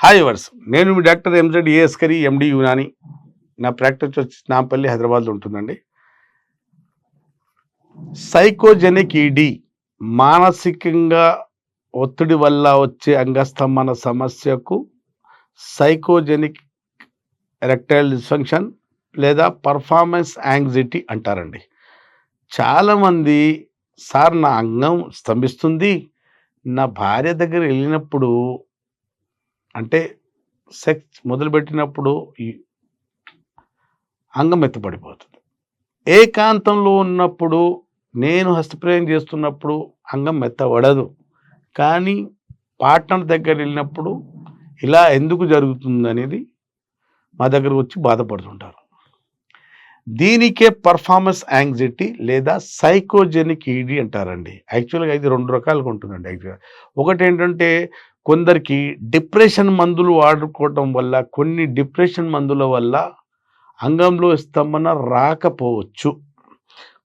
Hi వర్స్ నేను మీ doctor MZ Askari MD Unani. నా ప్రాక్టీస్ వచ్చి నాంపల్లి హైదరాబాద్లో ఉంటుందండి. సైకోజెనిక్ ఈడీ మానసికంగా ఒత్తిడి వల్ల వచ్చే అంగస్తంభన సమస్యకు సైకోజెనిక్ ఎరెక్టైల్ డిస్ఫంక్షన్ లేదా పర్ఫార్మెన్స్ యాంగ్జైటీ అంటారండి. చాలామంది సార్ నా అంగం స్తంభిస్తుంది. నా భార్య దగ్గర వెళ్ళినప్పుడు అంటే సెక్స్ మొదలుపెట్టినప్పుడు ఈ అంగం మెత్తపడిపోతుంది ఏకాంతంలో ఉన్నప్పుడు నేను హస్తప్రయం చేస్తున్నప్పుడు అంగం మెత్తబడదు కానీ పార్ట్నర్ దగ్గర వెళ్ళినప్పుడు ఇలా ఎందుకు జరుగుతుంది అనేది మా దగ్గరకు వచ్చి బాధపడుతుంటారు. దీనికే పర్ఫార్మెన్స్ యాంగ్జైటీ లేదా సైకోజెనిక్ ఈడీ అంటారండి. యాక్చువల్గా ఇది రెండు రకాలుగా ఉంటుందండి. యాక్చువల్గా ఒకటి ఏంటంటే కొందరికి డిప్రెషన్ మందులు వాడుకోవటం వల్ల కొన్ని డిప్రెషన్ మందుల వల్ల అంగంలో స్తంభన రాకపోవచ్చు.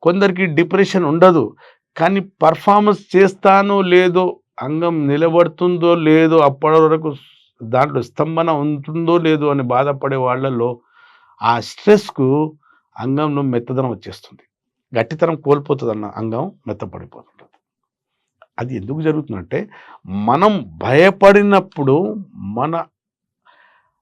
కొందరికి డిప్రెషన్ ఉండదు కానీ పర్ఫార్మెన్స్ చేస్తానో లేదో అంగం నిలబడుతుందో లేదో అప్పటి వరకు దాంట్లో స్తంభన ఉంటుందో లేదో అని బాధపడే వాళ్ళలో ఆ స్ట్రెస్కు అంగంలో మెత్తదనం వచ్చేస్తుంది. గట్టితనం కోల్పోతుంది అన్న అంగం మెత్తపడిపోతుంటుంది అది ఎందుకు జరుగుతుందంటే మనం భయపడినప్పుడు మన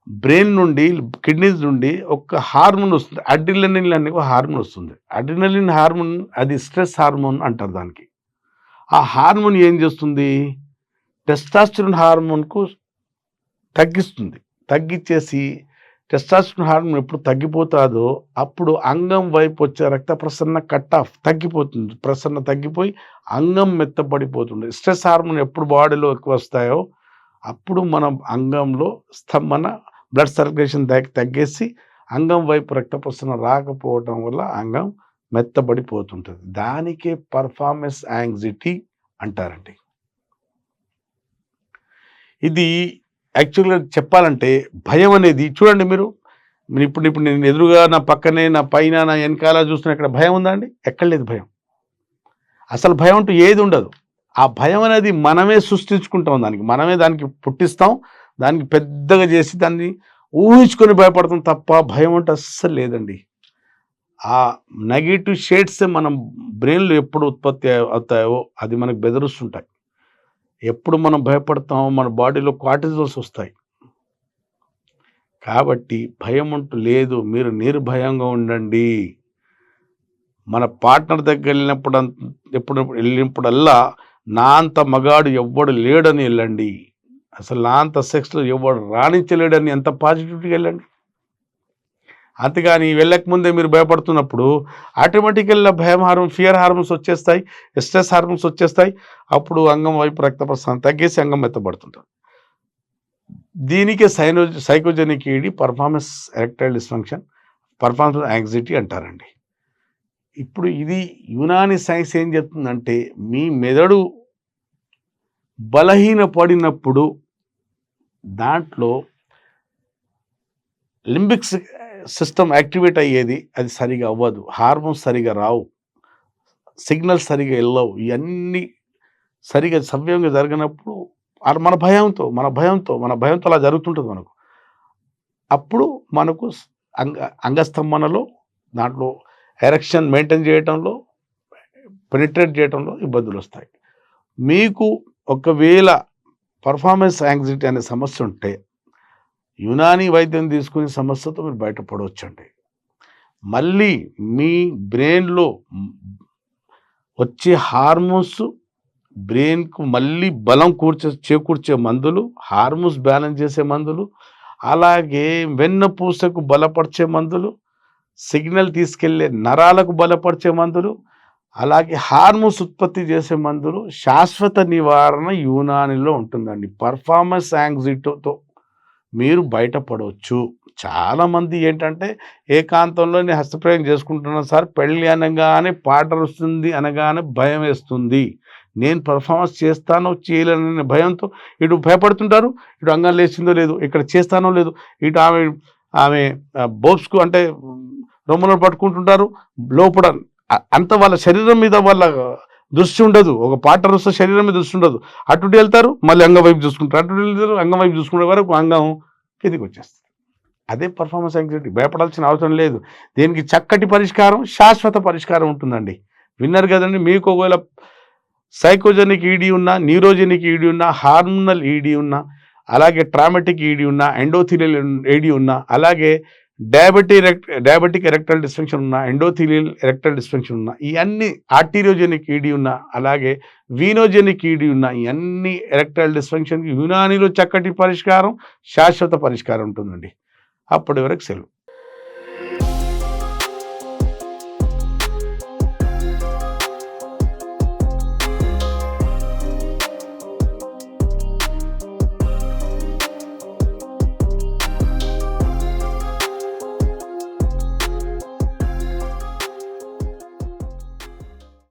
బ్రెయిన్ నుండి కిడ్నీస్ నుండి ఒక హార్మోన్ వస్తుంది. అడ్రినలిన్ అనే ఒక హార్మోన్ వస్తుంది. అడ్రినలిన్ హార్మోన్ అది స్ట్రెస్ హార్మోన్ అంటారు దానికి. ఆ హార్మోన్ ఏం చేస్తుంది? టెస్టాస్టిరోన్ హార్మోన్కు తగ్గిస్తుంది. తగ్గించేసి టెస్టాస్టిరోన్ హార్మోన్ ఎప్పుడు తగ్గిపోతుందో అప్పుడు అంగం వైపు వచ్చే రక్త ప్రసరణ కట్ ఆఫ్ తగ్గిపోతుంది. ప్రసరణ తగ్గిపోయి అంగం మెత్తపడిపోతుంది స్ట్రెస్ హార్మోన్ ఎప్పుడు బాడీలో ఎక్కువ వస్తాయో అప్పుడు మనం అంగంలో స్తంభన బ్లడ్ సర్క్యులేషన్ తగ్గేసి అంగం వైపు రక్త ప్రసరణ రాకపోవడం వల్ల అంగం మెత్తబడిపోతుంటుంది. దానికే పర్ఫార్మెన్స్ యాంగ్జైటీ అంటారండి. ఇది యాక్చువల్గా చెప్పాలంటే భయం అనేది చూడండి మీరు. మీరు ఇప్పుడు ఇప్పుడు నేను ఎదురుగా నా పక్కనే నా పైన నా వెనకాల చూస్తున్న ఇక్కడ భయం ఉందా అండి? ఎక్కడ లేదు భయం. అసలు భయం అంటూ ఏది ఉండదు. ఆ భయం అనేది మనమే సృష్టించుకుంటాం దానికి. మనమే దానికి పుట్టిస్తాం. దానికి పెద్దగా చేసి దాన్ని ఊహించుకొని భయపడతాం తప్ప భయం అంటే అస్సలు లేదండి. ఆ నెగిటివ్ షేడ్స్ మనం బ్రెయిన్లో ఎప్పుడు ఉత్పత్తి అవుతాయో అది మనకు బెదిరిస్తుంటాయి. ఎప్పుడు మనం భయపడతామో మన బాడీలో కార్టిజల్స్ వస్తాయి. కాబట్టి భయం అంటూ లేదు. మీరు నిర్భయంగా ఉండండి. మన పార్ట్నర్ దగ్గర వెళ్ళినప్పుడు ఎప్పుడు వెళ్ళినప్పుడల్లా నా అంత మగాడు ఎవ్వడు లేడని వెళ్ళండి. అసలు నా అంత సెక్స్లో ఎవడు రాణించలేడని ఎంత పాజిటివిటీగా వెళ్ళండి? అంతేగాని వెళ్ళకముందే మీరు భయపడుతున్నప్పుడు ఆటోమేటికల్గా భయం హార్మోన్ ఫియర్ హార్మోన్స్ వచ్చేస్తాయి స్ట్రెస్ హార్మోన్స్ వచ్చేస్తాయి. అప్పుడు అంగం వైపు రక్త ప్రసరణ తగ్గేసి అంగం మెత్తబడుతుంటారు దీనికే cyano psychogenic ED performance erectile dysfunction performance anxiety అంటారండి. ఇప్పుడు ఇది యునాని సైన్స్ ఏం చెప్తుందంటే మీ మెదడు బలహీన పడినప్పుడు దాంట్లో లింబిక్స్ సిస్టమ్ యాక్టివేట్ అయ్యేది అది సరిగా అవ్వదు. హార్మోన్స్ సరిగా రావు. సిగ్నల్స్ సరిగా వెళ్ళవు. ఇవన్నీ సరిగా సవ్యంగా జరిగినప్పుడు మన భయంతో మన భయంతో మన భయంతో అలా జరుగుతుంటుంది మనకు. అప్పుడు మనకు అంగ అంగస్తంభనలో దాంట్లో ఎరక్షన్ మెయింటైన్ చేయటంలో పెనిట్రేట్ చేయటంలో ఇబ్బందులు వస్తాయి మీకు ఒకవేళ పర్ఫార్మెన్స్ యాంగ్జైటీ అనే సమస్య ఉంటే యునాని వైద్యం తీసుకునే సమస్యతో మీరు బయటపడవచ్చండి. మళ్ళీ మీ బ్రెయిన్లో వచ్చే హార్మోన్స్ బ్రెయిన్కు మళ్ళీ బలం కూర్చే చేకూర్చే మందులు హార్మోన్స్ బ్యాలెన్స్ చేసే మందులు అలాగే వెన్నపూసకు బలపరిచే మందులు సిగ్నల్ తీసుకెళ్ళే నరాలకు బలపరిచే మందులు అలాగే హార్మోన్స్ ఉత్పత్తి చేసే మందులు శాశ్వత నివారణ యూనానిలో ఉంటుందండి. పర్ఫార్మెన్స్ యాంగ్జిటోతో మీరు బయటపడవచ్చు చాలామంది ఏంటంటే ఏకాంతంలో నేను హస్తప్రయోగం చేసుకుంటున్నాను సార్ పెళ్ళి అనగానే పాట వస్తుంది అనగానే భయం వేస్తుంది. నేను పర్ఫార్మెన్స్ చేస్తానో చేయలేననే భయంతో ఇటు భయపడుతుంటారు ఇటు అంగం లేచిందో లేదు ఇక్కడ చేస్తానో లేదు ఇటు ఆమె ఆమె బోబ్స్కు అంటే రొమ్మను పట్టుకుంటుంటారు లోపల అంత వాళ్ళ శరీరం మీద వాళ్ళ దృష్టి ఉండదు. ఒక పాట వస్తే శరీరం మీద దృష్టి ఉండదు. అటు వెళ్తారు మళ్ళీ అంగం వైపు చూసుకుంటారు. అటు వెళ్తారు అంగం వైపు చూసుకునే వరకు అంగం కిందికి వచ్చేస్తుంది. అదే పర్ఫార్మెన్స్ యాంగ్జైటీ భయపడాల్సిన అవసరం లేదు. దీనికి చక్కటి పరిష్కారం శాశ్వత పరిష్కారం ఉంటుందండి. విన్నారు కదండి మీకు ఒకవేళ సైకోజెనిక్ ఈడీ ఉన్నా న్యూరోజెనిక్ ఈడీ ఉన్నా హార్మోనల్ ఈడీ ఉన్నా అలాగే ట్రామెటిక్ ఈడీ ఉన్నా ఎండోథిలియల్ ఈడీ ఉన్నా అలాగే డయాబెటీ డయాబెటిక్ ఎరెక్టల్ డిస్ఫంక్షన్ ఉన్న ఎండోథీలియల్ ఎరెక్టల్ డిస్ఫంక్షన్ ఉన్నా ఇవన్నీ ఆర్టీరియోజెనిక్ ఈడీ ఉన్న అలాగే వీనోజెనిక్ ఈడీ ఉన్నా ఇవన్నీ ఎరెక్టల్ డిస్ఫంక్షన్కి యునానీలో చక్కటి పరిష్కారం శాశ్వత పరిష్కారం ఉంటుందండి. అప్పటి వరకు సెలవు.